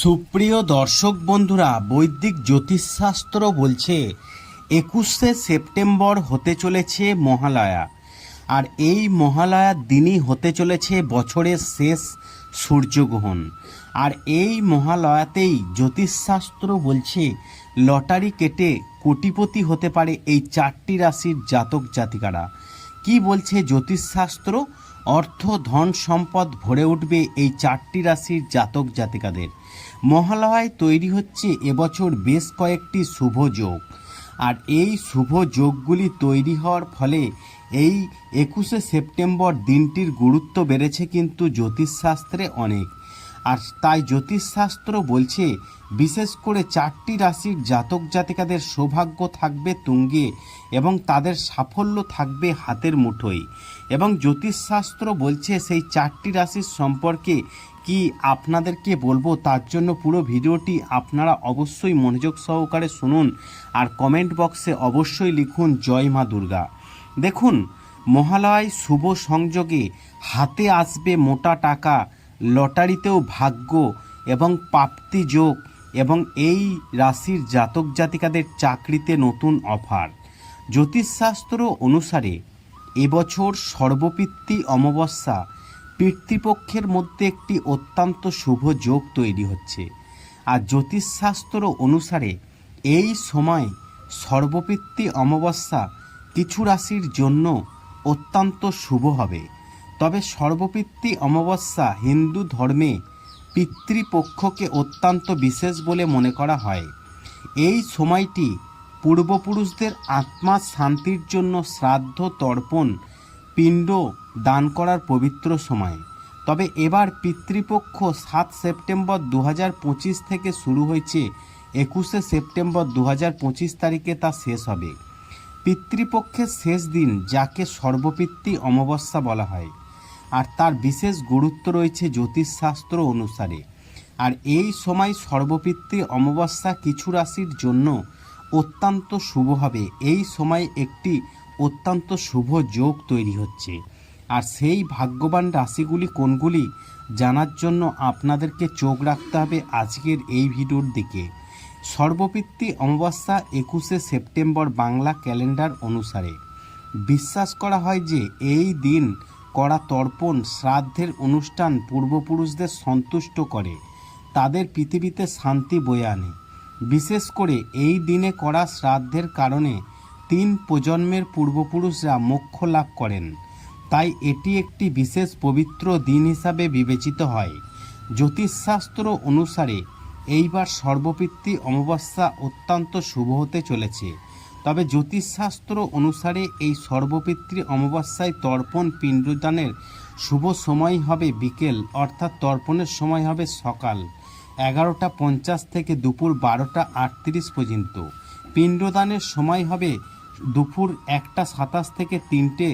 সুপ্রিয় দর্শক বন্ধুরা, বৈদিক জ্যোতিষশাস্ত্র বলছে, একুশে সেপ্টেম্বর হতে চলেছে মহালয়া। আর এই মহালয়ার দিনই হতে চলেছে বছরের শেষ সূর্যগ্রহণ। আর এই মহালয়াতেই জ্যোতিষশাস্ত্র বলছে, লটারি কেটে কোটিপতি হতে পারে এই চারটি রাশির জাতক জাতিকারা। কি বলছে জ্যোতিষশাস্ত্র? অর্থ, ধন, সম্পদ ভরে উঠবে এই চারটি রাশির জাতক জাতিকাদের। মহালয়ায় তৈরি হচ্ছে এবছর বেশ কয়েকটি শুভ যোগ। আর এই শুভ যোগগুলি তৈরি হওয়ার ফলে এই একুশে সেপ্টেম্বর দিনটির গুরুত্ব বেড়েছে কিন্তু জ্যোতিষশাস্ত্রে অনেক। আর তাই জ্যোতিষশাস্ত্র বলছে, বিশেষ করে চারটি রাশির জাতক জাতিকাদের সৌভাগ্য থাকবে তুঙ্গে এবং তাদের সাফল্য থাকবে হাতের মুঠোয়। এবং জ্যোতিষশাস্ত্র বলছে, সেই চারটি রাশির সম্পর্কে কি আপনাদেরকে বলব, তার জন্য পুরো ভিডিওটি আপনারা অবশ্যই মনোযোগ সহকারে শুনুন আর কমেন্ট বক্সে অবশ্যই লিখুন, জয় মা দুর্গা। দেখুন, মহালয় শুভ সংযোগে হাতে আসবে মোটা টাকা লটারিতেও ভাগ্য এবং প্রাপ্তি যোগ এবং এই রাশির জাতক জাতিকাদের চাকরিতে নতুন অফার। জ্যোতিষশাস্ত্র অনুসারে এবছর সর্বপিত্তি অমাবস্যা পিতৃপক্ষের মধ্যে একটি অত্যন্ত শুভ যোগ তৈরি হচ্ছে। আর জ্যোতিষশাস্ত্র অনুসারে এই সময় সর্বপিত্তি অমাবস্যা কিছু রাশির জন্য অত্যন্ত শুভ হবে। তবে সর্বপিত্তি অমাবস্যা হিন্দু ধর্মে পিতৃপক্ষকে অত্যন্ত বিশেষ বলে মনে করা হয়। এই সময়টি পূর্বপুরুষদের আত্মা শান্তির জন্য শ্রাদ্ধ, তর্পণ, পিণ্ড দান করার পবিত্র সময়। তবে এবার পিতৃপক্ষ সাত সেপ্টেম্বর দু হাজার পঁচিশ থেকে শুরু হয়েছে, একুশে সেপ্টেম্বর দু হাজার পঁচিশ তারিখে তা শেষ হবে। পিতৃপক্ষের শেষ দিন, যাকে সর্বপিতৃ অমাবস্যা বলা হয়। আর তার বিশেষ গুরুত্ব রয়েছে জ্যোতিষশাস্ত্র অনুসারে। আর এই সময় সর্বপিতৃ অমাবস্যা কিছু রাশির জন্য অত্যন্ত শুভ হবে। এই সময় একটি অত্যন্ত শুভ যোগ তৈরি হচ্ছে। আর সেই ভাগ্যবান রাশিগুলি কোনগুলি জানার জন্য আপনাদেরকে চোখ রাখতে হবে আজকের এই ভিডিওর দিকে। সর্বপিতৃ অমাবস্যা একুশে সেপ্টেম্বর বাংলা ক্যালেন্ডার অনুসারে। বিশ্বাস করা হয় যে এই দিন করা তর্পণ, শ্রাদ্ধের অনুষ্ঠান পূর্বপুরুষদের সন্তুষ্ট করে, তাদের পৃথিবীতে শান্তি বয়ে আনে। বিশেষ করে এই দিনে করা শ্রাদ্ধের কারণে তিন প্রজন্মের পূর্বপুরুষরা মোক্ষ লাভ করেন। তাই এটি একটি বিশেষ পবিত্র দিন হিসাবে বিবেচিত হয়। জ্যোতিষশাস্ত্র অনুসারে এইবার সর্বপিতৃ অমাবস্যা অত্যন্ত শুভ হতে চলেছে। তবে জ্যোতিষশাস্ত্র অনুসারে এই সর্বপিতৃ অমাবস্যায় তর্পণ পিণ্ডদানের শুভ সময় হবে বিকেল, অর্থাৎ তর্পণের সময় হবে সকাল, এগারোটা পঞ্চাশ থেকে দুপুর বারোটা আটত্রিশ পর্যন্ত। পিণ্ডদানের সময় হবে দুপুর একটা সাতাশ থেকে তিনটে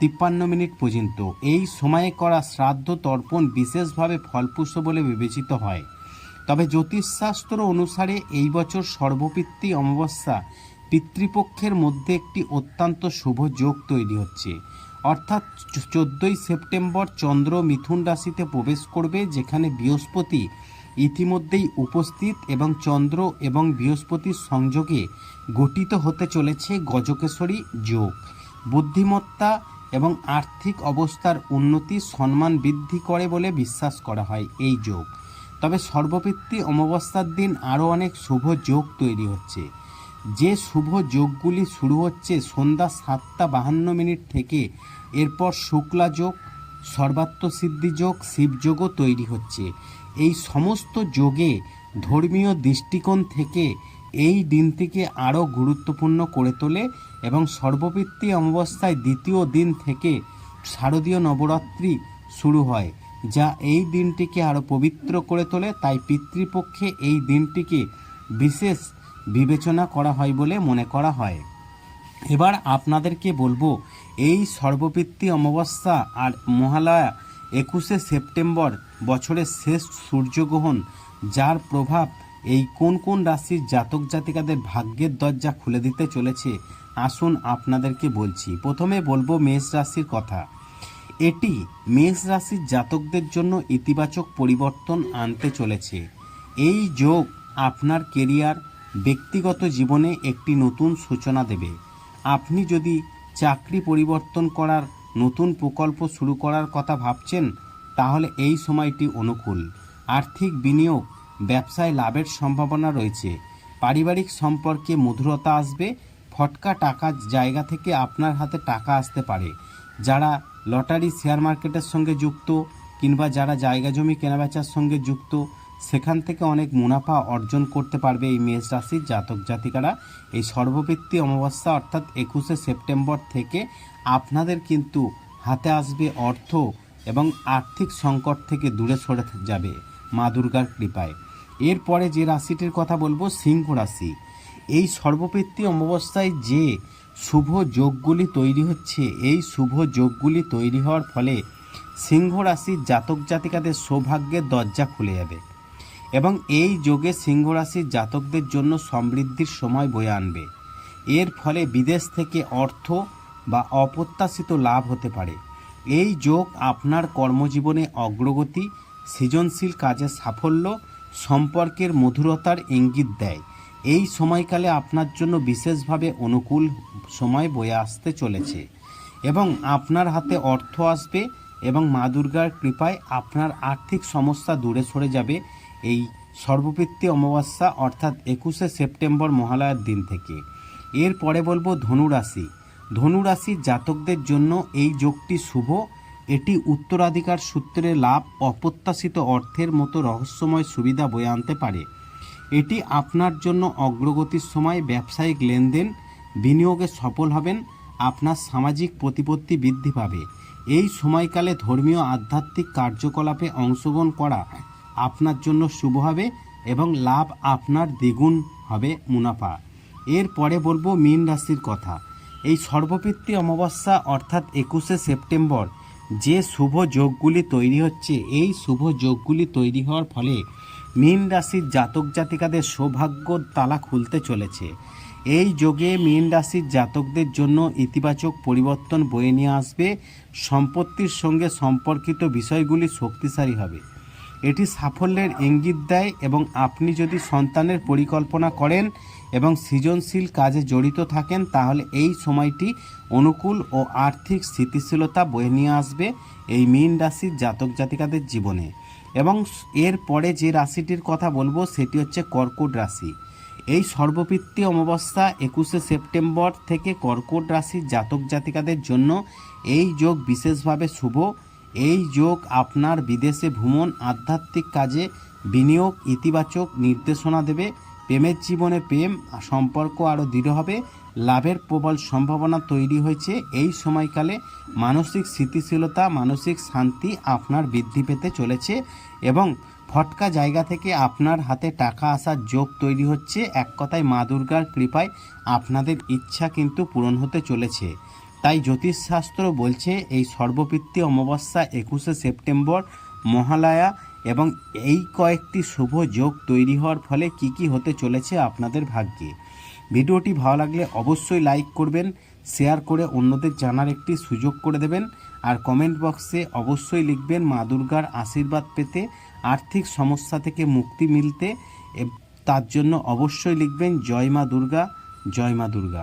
তিপ্পান্ন মিনিট পর্যন্ত। এই সময়ে করা শ্রাদ্ধ তর্পণ বিশেষভাবে ফলপ্রসূ বলে বিবেচিত হয়। তবে জ্যোতিষশাস্ত্র অনুসারে এই বছর সর্বপিতৃ অমাবস্যা পিতৃপক্ষের মধ্যে একটি অত্যন্ত শুভ যোগ তৈরি হচ্ছে। অর্থাৎ চোদ্দোই সেপ্টেম্বর চন্দ্র মিথুন রাশিতে প্রবেশ করবে, যেখানে বৃহস্পতি ইতিমধ্যেই উপস্থিত এবং চন্দ্র এবং বৃহস্পতির সংযোগে গঠিত হতে চলেছে গজকেশ্বরী যোগ। বুদ্ধিমত্তা এবং আর্থিক অবস্থার উন্নতি সম্মান বৃদ্ধি করে বলে বিশ্বাস করা হয় এই যোগ। তবে সর্বপিতৃ অমাবস্যার দিন আরও অনেক শুভ যোগ তৈরি হচ্ছে। যে শুভ যোগগুলি শুরু হচ্ছে সন্ধ্যা সাতটা বাহান্ন মিনিট থেকে, এরপর শুক্লা যোগ সর্বাত্মসিদ্ধি যোগ শিবযোগও তৈরি হচ্ছে। এই সমস্ত যোগে ধর্মীয় দৃষ্টিকোণ থেকে এই দিনটিকে আরও গুরুত্বপূর্ণ করে তোলে এবং সর্বপিতৃ অমাবস্যায় দ্বিতীয় দিন থেকে শারদীয় নবরাত্রি শুরু হয়, যা এই দিনটিকে আরও পবিত্র করে তোলে। তাই পিতৃপক্ষে এই দিনটিকে বিশেষ বিবেচনা করা হয় বলে মনে করা হয়। এবার আপনাদেরকে বলব, এই সর্বপিতৃ অমাবস্যা আর মহালয়া একুশে সেপ্টেম্বর বছরের শেষ সূর্যগ্রহণ, যার প্রভাব এই কোন কোন রাশির জাতক জাতিকাদের ভাগ্যের দরজা খুলে দিতে চলেছে, আসুন আপনাদেরকে বলছি। প্রথমে বলব মেষ রাশির কথা। এটি মেষ রাশির জাতকদের জন্য ইতিবাচক পরিবর্তন আনতে চলেছে। এই যোগ আপনার কেরিয়ার ব্যক্তিগত জীবনে একটি নতুন সূচনা দেবে। আপনি যদি চাকরি পরিবর্তন করার নতুন প্রকল্প শুরু করার কথা ভাবছেন, তাহলে এই সময়টি অনুকূল। আর্থিক বিনিয়োগ, ব্যবসায় লাভের সম্ভাবনা রয়েছে। পারিবারিক সম্পর্কে মধুরতা আসবে। ফটকা টাকা জায়গা থেকে আপনার হাতে টাকা আসতে পারে। যারা লটারি শেয়ার মার্কেটের সঙ্গে যুক্ত কিংবা যারা জায়গা জমি কেনাবেচার সঙ্গে যুক্ত সেখান থেকে অনেক মুনাফা অর্জন করতে পারবে এই মেষ রাশির জাতক জাতিকারা। এই সর্ববৃত্তি অমাবস্যা অর্থাৎ একুশে সেপ্টেম্বর থেকে আপনাদের কিন্তু হাতে আসবে অর্থ এবং আর্থিক সংকট থেকে দূরে সরে যাবে মা দুর্গার কৃপায়। এরপরে যে রাশিটির কথা বলব, সিংহ রাশি। এই সর্ববৃত্তি অমাবস্যায় যে শুভ যোগগুলি তৈরি হচ্ছে, এই শুভ যোগগুলি তৈরি হওয়ার ফলে সিংহ রাশির জাতক জাতিকাদের সৌভাগ্যের দরজা খুলে যাবে। এবং এই যোগে সিংহ রাশির জাতকদের জন্য সমৃদ্ধির সময় বয়ে আনবে। এর ফলে বিদেশ থেকে অর্থ বা অপ্রত্যাশিত লাভ হতে পারে। এই যোগ আপনার কর্মজীবনে অগ্রগতি, সৃজনশীল কাজে সাফল্য, সম্পর্কের মধুরতার ইঙ্গিত দেয়। এই সময়কালে আপনার জন্য বিশেষভাবে অনুকূল সময় বয়ে আসতে চলেছে এবং আপনার হাতে অর্থ আসবে এবং মা দুর্গার কৃপায় আপনার আর্থিক সমস্যা দূরে সরে যাবে এই সর্ববৃত্তি অমাবস্যা অর্থাৎ একুশে সেপ্টেম্বর মহালয়ার দিন থেকে। এরপরে বলব ধনুরাশি। ধনুরাশির জাতকদের জন্য এই যোগটি শুভ। এটি উত্তরাধিকার সূত্রে লাভ, অপ্রত্যাশিত অর্থের মতো রহস্যময় সুবিধা বয়ে আনতে পারে। এটি আপনার জন্য অগ্রগতির সময়, ব্যবসায়িক লেনদেন, বিনিয়োগে সফল হবেন, আপনার সামাজিক প্রতিপত্তি বৃদ্ধি পাবে। এই সময়কালে ধর্মীয় আধ্যাত্মিক কার্যকলাপে অংশগ্রহণ করা আপনার জন্য শুভ হবে এবং লাভ আপনার দ্বিগুণ হবে মুনাফা। এরপরে বলব মীন রাশির কথা। এই সর্বপিতৃ অমাবস্যা অর্থাৎ একুশে সেপ্টেম্বর যে শুভ যোগগুলি তৈরি হচ্ছে, এই শুভ যোগগুলি তৈরি হওয়ার ফলে মীন রাশির জাতক জাতিকাদের সৌভাগ্য তালা খুলতে চলেছে। এই যোগে মীন রাশির জাতকদের জন্য ইতিবাচক পরিবর্তন বয়ে নিয়ে আসবে। সম্পত্তির সঙ্গে সম্পর্কিত বিষয়গুলি শক্তিশালী হবে। এটি সাফল্যের ইঙ্গিত দেয় এবং আপনি যদি সন্তানের পরিকল্পনা করেন এবং সৃজনশীল কাজে জড়িত থাকেন, তাহলে এই সময়টি অনুকূল ও আর্থিক স্থিতিশীলতা বয়ে নিয়ে আসবে এই মীন রাশির জাতক জাতিকাদের জীবনে। এবং এর পরে যে রাশিটির কথা বলব, সেটি হচ্ছে কর্কট রাশি। এই সর্বপিত্তি অমাবস্যা একুশে সেপ্টেম্বর থেকে কর্কট রাশির জাতক জাতিকাদের জন্য এই যোগ বিশেষভাবে শুভ এই যোগ আপনার বিদেশে ভ্রমণ, আধ্যাত্মিক কাজে বিনিয়োগ, ইতিবাচক নির্দেশনা দেবে, প্রেমের জীবনে প্রেম, সম্পর্ক আরও দৃঢ় হবে, লাভের প্রবল সম্ভাবনা তৈরি হয়েছে। এই সময়কালে মানসিক স্থিতিশীলতা, মানসিক শান্তি আপনার বৃদ্ধি পেতে চলেছে এবং ফটকা জায়গা থেকে আপনার হাতে টাকা আসার যোগ তৈরি হচ্ছে। এক কথায় মা দুর্গার কৃপায় আপনাদের ইচ্ছা কিন্তু পূরণ হতে চলেছে। তাই জ্যোতিষশাস্ত্র বলছে এই সর্বপিত্তি অমাবস্যা একুশে সেপ্টেম্বর মহালয়া এবং এই কয়েকটি শুভ যোগ তৈরি হওয়ার ফলে কি কি হতে চলেছে আপনাদের ভাগ্যে। ভিডিওটি ভালো লাগলে অবশ্যই লাইক করবেন, শেয়ার করে অন্যদের জানার একটি সুযোগ করে দেবেন, আর কমেন্ট বক্সে অবশ্যই লিখবেন মা দুর্গার আশীর্বাদ পেতে, আর্থিক সমস্যা থেকে মুক্তি মিলতে তার জন্য অবশ্যই লিখবেন জয় মা দুর্গা, জয় মা দুর্গা।